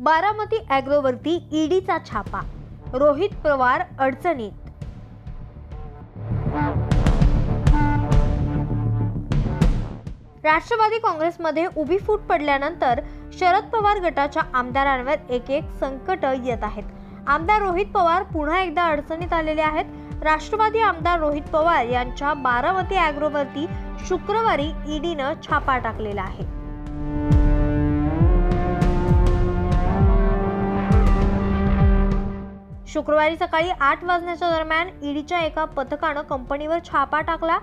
बारामती अॅग्रोवरती ईडीचा छापा रोहित पवार अडचणीत. राष्ट्रवादी काँग्रेसमध्ये उभी फूट पडल्यानंतर शरद पवार गटाच्या आमदारांवर एक एक संकट येत आहेत. आमदार रोहित पवार पुन्हा एकदा अडचणीत आलेले आहेत. राष्ट्रवादी आमदार रोहित पवार यांच्या बारामती अॅग्रोवरती शुक्रवारी ईडीनं छापा टाकलेला आहे. शुक्रवारी सकाळी आठ वाजण्याच्या दरम्यान ईडीच्या एका पथकानं कंपनीवर छापा टाकला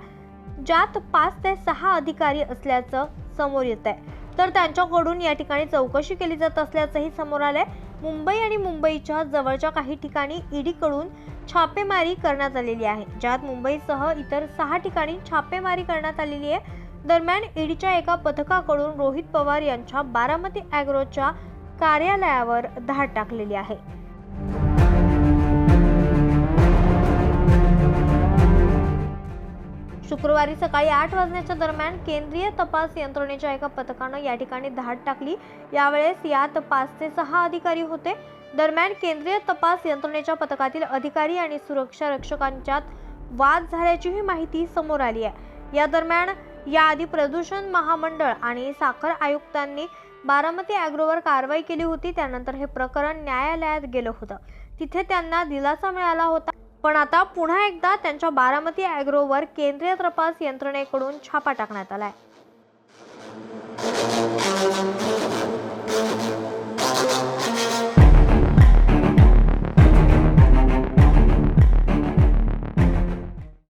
ज्यात पाच ते सहा अधिकारी असल्याचं समोर येत आहे तर त्यांच्याकडून या ठिकाणी चौकशी केली जात असल्याचंही समोर आलंय. मुंबई आणि मुंबईच्या जवळच्या काही ठिकाणी ईडीकडून छापेमारी करण्यात आलेली आहे ज्यात मुंबईसह इतर सहा ठिकाणी छापेमारी करण्यात आलेली आहे. दरम्यान ईडीच्या एका पथकाकडून रोहित पवार यांच्या बारामती अॅग्रोच्या कार्यालयावर धाड टाकलेली आहे. शुक्रवारी सकाळी आठ वाजण्याच्या दरम्यान केंद्रीय तपास यंत्रणेच्या एका पथकानं या ठिकाणी धाड टाकली. यावेळेस यात पाच ते सहा अधिकारी होते. दरम्यान केंद्रीय तपास यंत्रणेच्या पथकातील अधिकारी आणि सुरक्षा रक्षकांच्यात वाद झाल्याचीही माहिती समोर आली आहे. या दरम्यान याआधी प्रदूषण महामंडळ आणि साखर आयुक्तांनी बारामती अॅग्रोवर कारवाई केली होती. त्यानंतर हे प्रकरण न्यायालयात गेलं होतं. तिथे त्यांना दिलासा मिळाला होता. पण आता पुन्हा एकदा त्यांच्या बारामती ॲग्रोवर केंद्रीय तपास यंत्रणेकडून छापा टाकण्यात आलाय.